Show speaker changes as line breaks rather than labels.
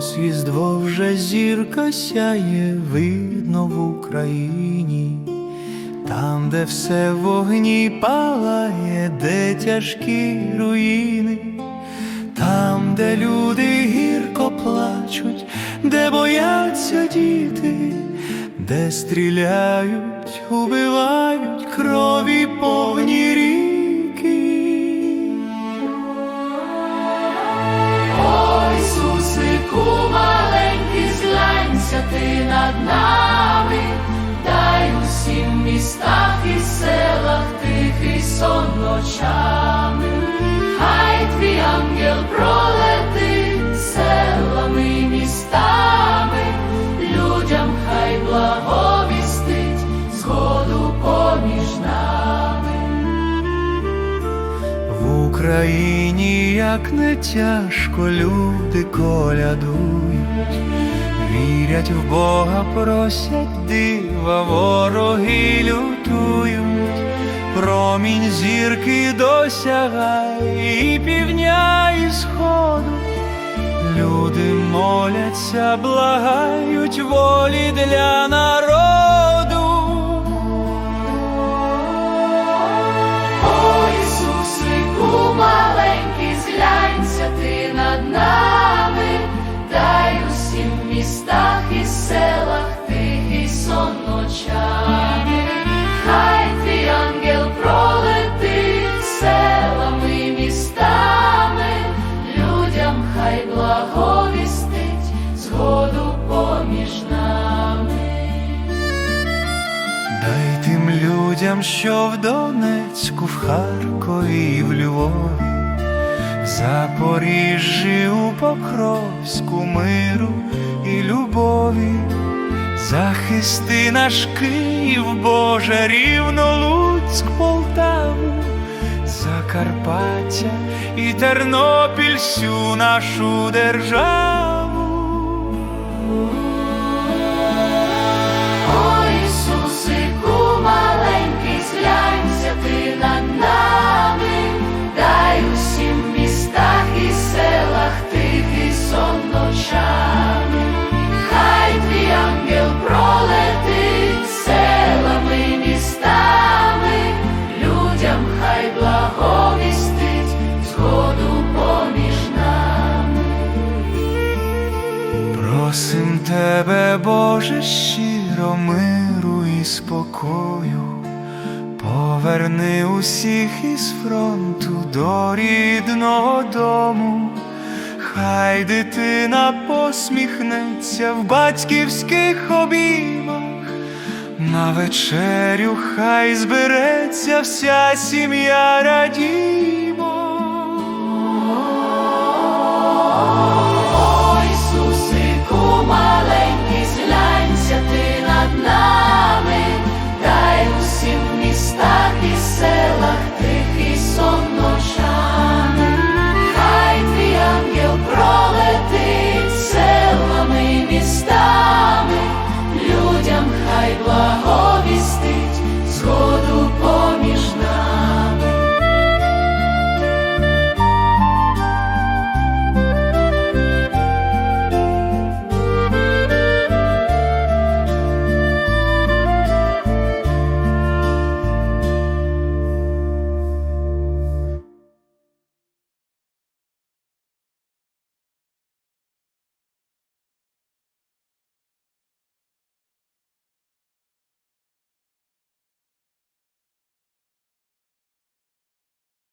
щедра зірка сяє видно в Україні, там, де все в вогні палає, де тяжкі руїни, там, де люди гірко плачуть, де бояться діти, де стріляють, убивають крові повні ріки. Україні як не тяжко люди колядують, вірять в Бога, просять дива, вороги лютують, промінь зірки досягає і півдня і сходу. Люди моляться, благають волі для народу.
Людям,
що в Донецьку, в Харкові і в Львові, Запоріжжі, у Покровську миру і любові, захисти наш Київ, Боже, рівно Луцьк, Полтаву, Закарпаття і Тернопіль всю нашу державу. Тебе, Боже, щиро миру і спокою, поверни усіх із фронту до рідного дому, хай дитина посміхнеться в батьківських обіймах, на вечерю хай збереться вся сім'я радіє.